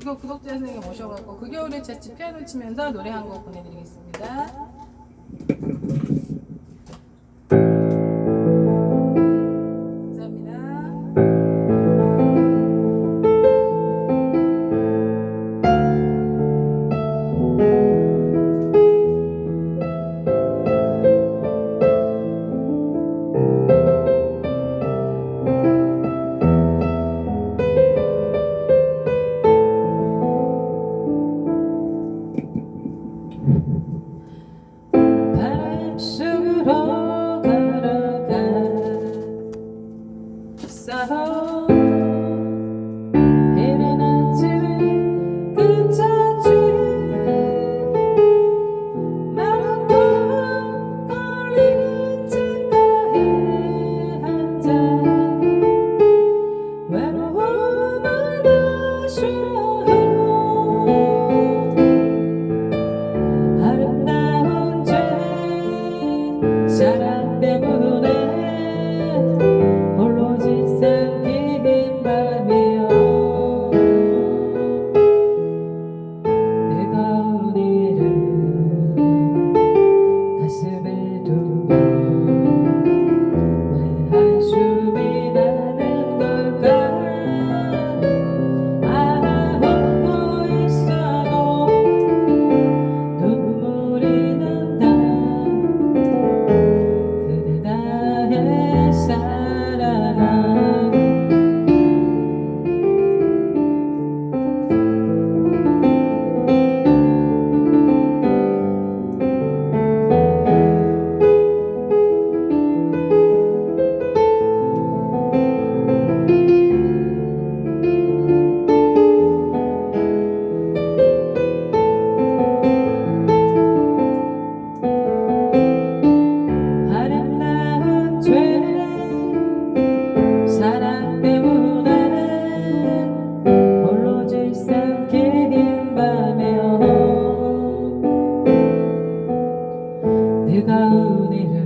구독, 구독자 선생님 모셔갖고 그 겨울에 재치 피아노 치면서 노래 한 곡 보내드리겠습니다. 내가 은혜를